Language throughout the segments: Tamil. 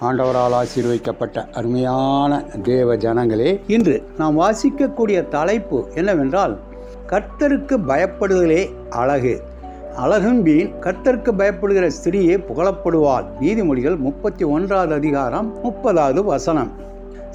ஆண்டவரால் ஆசீர்வைக்கப்பட்ட அருமையான தேவ ஜனங்களே இன்று நாம் வாசிக்கக்கூடிய தலைப்பு என்னவென்றால் கர்த்தருக்கு பயப்படுதலே அழகு. அழகும்பீன் கர்த்தருக்கு பயப்படுகிற ஸ்திரீயே புகழப்படுவாள் நீதிமொழிகள் முப்பத்தி ஒன்றாவது அதிகாரம் முப்பதாவது வசனம்.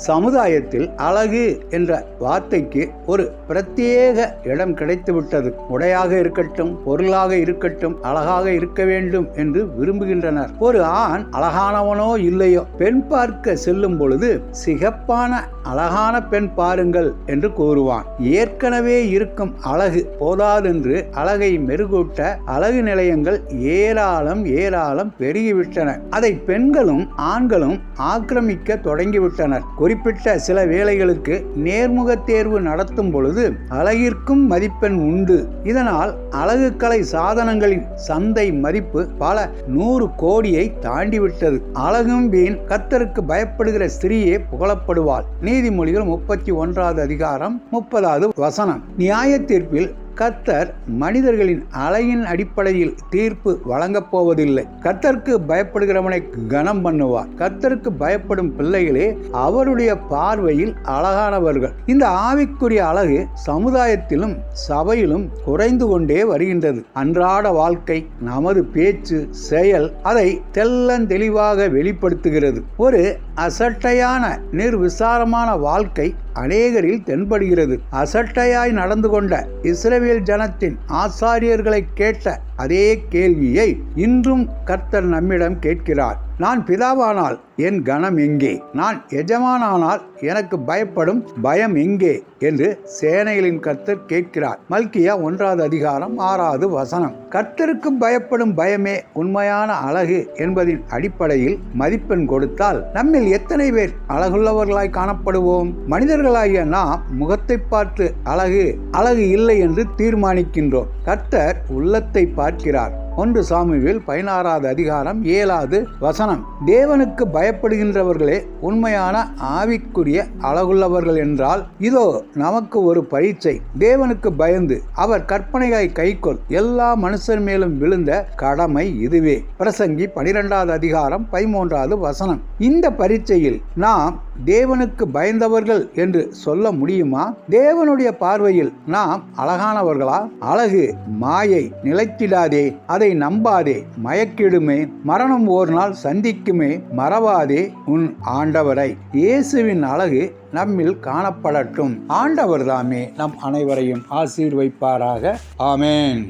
சமுதாயத்தில் அழகு என்ற வார்த்தைக்கு ஒரு பிரத்யேக இடம் கிடைத்துவிட்டது. உடையாக இருக்கட்டும் பொருளாக இருக்கட்டும் அழகாக இருக்க வேண்டும் என்று விரும்புகின்றனர். ஒரு ஆண் அழகானவனோ இல்லையோ? பெண் பார்க்க செல்லும் பொழுது சிகப்பான அழகான பெண் பாருங்கள் என்று கூறுவான். ஏற்கனவே இருக்கும் அழகு போதாதென்று அழகை மெருகூட்ட அழகு நிலையங்கள் ஏராளம் ஏராளம் பெருகிவிட்டன. அதை பெண்களும் ஆண்களும் ஆக்கிரமிக்க தொடங்கிவிட்டனர். குறிப்பிட்ட சில வேலைகளுக்கு நேர்முக தேர்வு நடத்தும் பொழுது அழகிற்கும் மதிப்பெண் உண்டு. இதனால் அழகுக்கலை சாதனங்களின் சந்தை மதிப்பு பல நூறு கோடியை தாண்டிவிட்டது. அழகும் வீண் கத்தருக்கு பயப்படுகிற ஸ்திரீயே புகழப்படுவாள். நீ நீதிமொழிகள் முப்பத்தி ஒன்றாவது அதிகாரம் முப்பதாவது வசனம். நியாய தீர்ப்பில் கர்த்தர் மனிதர்களின் அலையின் அடிப்படையில் தீர்ப்பு வழங்கப் போவதில்லை. கர்த்தருக்கு பயப்படுகிறவனை கனம் பண்ணுவார். கர்த்தருக்கு பயப்படும் பிள்ளைகளே அவருடைய பார்வையில் அழகானவர்கள். இந்த ஆவிக்குரிய அழகு சமுதாயத்திலும் சபையிலும் குறைந்து கொண்டே வருகின்றது. அன்றாட வாழ்க்கை நமது பேச்சு செயல் அதை தெள்ளந்தெளிவாக வெளிப்படுத்துகிறது. ஒரு அசட்டையான நிர்விசாரமான வாழ்க்கை அநேகரில் தென்படுகிறது. அசட்டையாய் நடந்து கொண்ட இஸ்ரேல் ஜனத்தின் ஆசாரியர்களை கேட்ட அதே கேள்வியை இன்றும் கர்த்தர் நம்மிடம் கேட்கிறார். நான் பிதாவானால் என் கணம் எங்கே? நான் எஜமானானால் எனக்கு பயப்படும் பயம் எங்கே? என்று சேனைகளின் கர்த்தர் கேட்கிறார். மல்கியா ஒன்றாவது அதிகாரம் ஆறாவது வசனம். கர்த்தருக்கு பயப்படும் பயமே உண்மையான அழகு என்பதின் அடிப்படையில் மதிப்பெண் கொடுத்தால் நம்மில் எத்தனை பேர் அழகுள்ளவர்களாய் காணப்படுவோம்? மனிதர்களாகிய நாம் முகத்தை பார்த்து அழகு அழகு இல்லை என்று தீர்மானிக்கின்றோம். கர்த்தர் உள்ளத்தை பார்த்து பார்க்கிறார். ஒன்று சாமுவேல் பதினாறாவது அதிகாரம் ஏழாவது வசனம். தேவனுக்கு பயப்படுகின்றவர்களே உண்மையான ஆவிக்குரிய அழகுள்ளவர்கள் என்றால் இதோ நமக்கு ஒரு பரீட்சை. தேவனுக்கு பயந்து அவர் கற்பனைகளை கைக்கொள் எல்லா மனுஷர் மேலும் விழுந்த கடமை இதுவே. பிரசங்கி பனிரெண்டாவது அதிகாரம் பதிமூன்றாவது வசனம். இந்த பரீட்சையில் நாம் தேவனுக்கு பயந்தவர்கள் என்று சொல்ல முடியுமா? தேவனுடைய பார்வையில் நாம் அழகானவர்களா? அழகு மாயை நிலைத்திடாதே. அது அதை நம்பாதே மயக்கிடுமே மரணம் ஒரு நாள் சந்திக்குமே மறவாதே உன் ஆண்டவரை. இயேசுவின் அழகு நம்மில் காணப்படட்டும். ஆண்டவர் தாமே நம் அனைவரையும் ஆசீர்வைப்பாராக. ஆமேன்.